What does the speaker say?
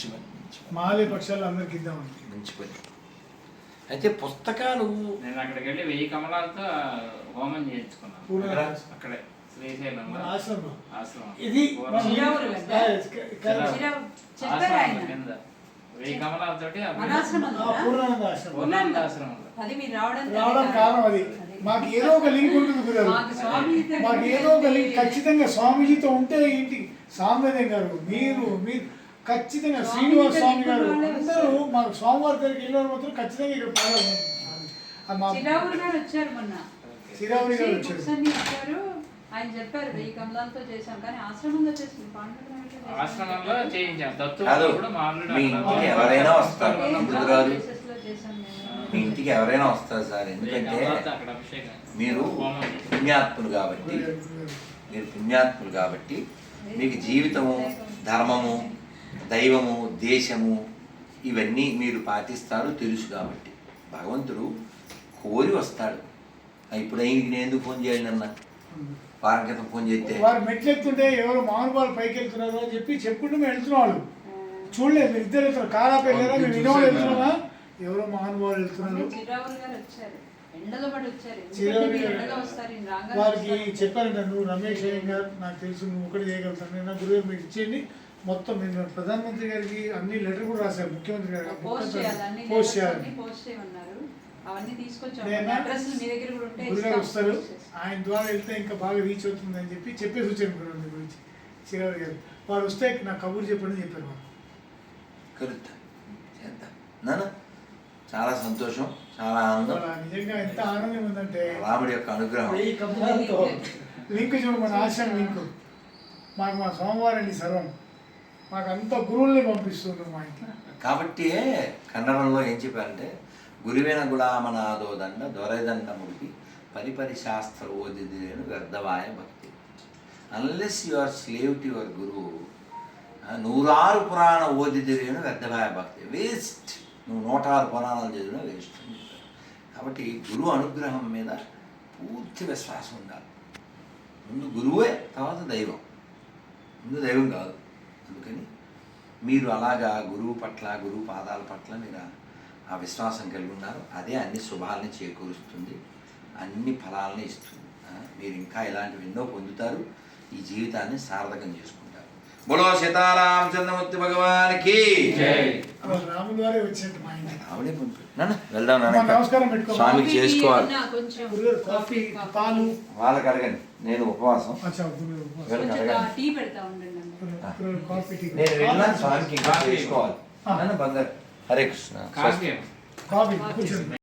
మంచి పని మంచి పని మాలే పక్షాలు అందరికి మంచి పని అయితే పుస్తకాలు నేను అక్కడికి వెళ్ళి వెయ్యి కమలాలతో హోమం చేయించుకున్నాను. ఎక్కడ? అక్కడే శ్రీశైలంలో. మన ఆశ్రమం. ఆశ్రమం. ఇది పూర్ణ మన- శ్రీరాములు ఆ, కదా? క- క- చిరా- చెప్పారు ఆశ్రమం ఆయన. కింద. వెయ్యి కమలాలతోటి ఆ పూర్ణానంద ఆశ్రమం. పూర్ణానంద ఆశ్రమంలో అది మీరు రావడం రావడం కారణం అది. మాకు ఏదో ఒక లింక్ ఉంటుంది గురుగారు మాకు స్వామి మాకు ఏదో ఒక లింక్ ఖచ్చితంగా స్వామీజీతో ఉంటే ఏంటి? సాంబేదం గారు మీరు మీరు ఖచ్చితంగా శ్రీనివాస స్వామి గారు అందరూ మాకు సోమవారం దగ్గరికి వెళ్ళిన మాత్రం ఖచ్చితంగా ఇక్కడ పాడాలి మా చిరావురు గారు వచ్చారు మొన్న. చిరావురి గారు వచ్చి వచ్చారు. ఆయన చెప్పారు వెయ్యి కమలాలతో చేశాం కానీ ఆశ్రమంలో చేసింది. ఆశ్రమంలో చేయించాం. దత్తు కూడా మా ఇంటికి ఎవరైనా వస్తారు. చేశాం మీ ఇంటికి ఎవరైనా వస్తారు సార్. ఎందుకంటే మీరు పుణ్యాత్ములు కాబట్టి మీరు పుణ్యాత్ములు కాబట్టి మీకు జీవితము ధర్మము దైవము దేశము ఇవన్నీ మీరు పాటిస్తారు తెలుసు కాబట్టి. భగవంతుడు కోరి వస్తాడు. ఆ, ఇప్పుడు ఆయనకి నేను ఎందుకు ఫోన్ చేయాలి అన్న వారం క్రితం ఫోన్ చేస్తే. వారు మెట్లు ఎక్కుతుంటే ఎవరు మహానుభావులు పైకి వెళ్తున్నారు అని చెప్పి చెప్పుకుంటూ మేము వెళ్తున్నాం వాళ్ళు. చూడలేదు మీరు ఇద్దరు వెళ్తున్నారు కారాప వెళ్ళారా? మేము వినోదం వెళ్తున్నామా? ఎవరో మహానుభావులు వెళ్తున్నారు. వారికి. చెప్పారంట నువ్వు రమేష్ అయ్యంగార్ నాకు తెలుసు నువ్వు ఒకటి చేయగలుగుతాను నేను నా గురువు మీరు ఇచ్చేయండి. మొత్తం నేను ప్రధానమంత్రి గారికి అన్ని లెటర్ కూడా రాశారు ముఖ్యమంత్రి గారు. పోస్ట్ చేయాలి అన్ని పోస్ట్ లెటర్స్ చేయాలి. పోస్ట్ చేయమన్నారు. అవన్నీ మీ దగ్గర కూడా. వస్తారు. ఆయన ద్వారా వెళ్తే ఇంకా బాగా రీచ్ అవుతుందని చెప్పి చెప్పేసి వచ్చాను గురువు గురించి. చిరావు గారు వారు వస్తే నాకు కబుర్ చెప్పండి చెప్పారు వారు కలుద్దాం. చేద్దాం. నాన్న చాలా సంతోషం చాలా ఆనందం. నిజంగా ఎంత ఆనందం ఉందంటే రాముడి యొక్క అనుగ్రహం. లింక్ చూడు మన ఆశ్రమం లింక్. మాకు మా సోమవారం సర్వం. మాకు గురువుల్ని పంపిస్తున్నారు మా ఇంట్లో. కాబట్టి కన్నడంలో ఏం చెప్పారంటే గురువిన గులామనాదో దండ దొరైదండ ముడిపి పరిపరి శాస్త్ర ఓదిదేను వ్యర్థవాయ భక్తి. Unless you are slave to your గురువు నూరారు పురాణ ఓదిదేను వ్యర్థవాయ భక్తి. వేస్ట్ నువ్వు నూట ఆరు పురాణాలు చదివినా వేస్ట్ కాబట్టి గురువు అనుగ్రహం మీద పూర్తి విశ్వాసం ఉండాలి. ముందు గురువే తర్వాత దైవం. ముందు దైవం కాదు. మీరు అలాగా గురువు పట్ల గురువు పాదాల పట్ల మీరు ఆ- విశ్వాసం కలిగి ఉన్నారు. అదే అన్ని శుభాలని చేకూరుస్తుంది. అన్ని ఫలాలని ఇస్తుంది. మీరు ఇంకా ఇలాంటివి ఎన్నో పొందుతారు. ఈ జీవితాన్ని సార్థకం చేసుకుంటారు. బోలో సీతారామచంద్రమూర్తి భగవానికి ఆవిడే పంపి వెళ్దాం నాన్న స్వామికి చేసుకోవాలి. ఏమన్నా కొంచెం. గురుగారు కాఫీ పాలు. వాళ్ళకి అడగండి. నేను ఉపవాసం. నేను వెళ్ళినా స్వామికి ఇంకా కాఫీ. చేసుకోవాలి. నాన్న బంగారు. హరే కృష్ణ. కాఫీ కాఫీ కూర్చోండి.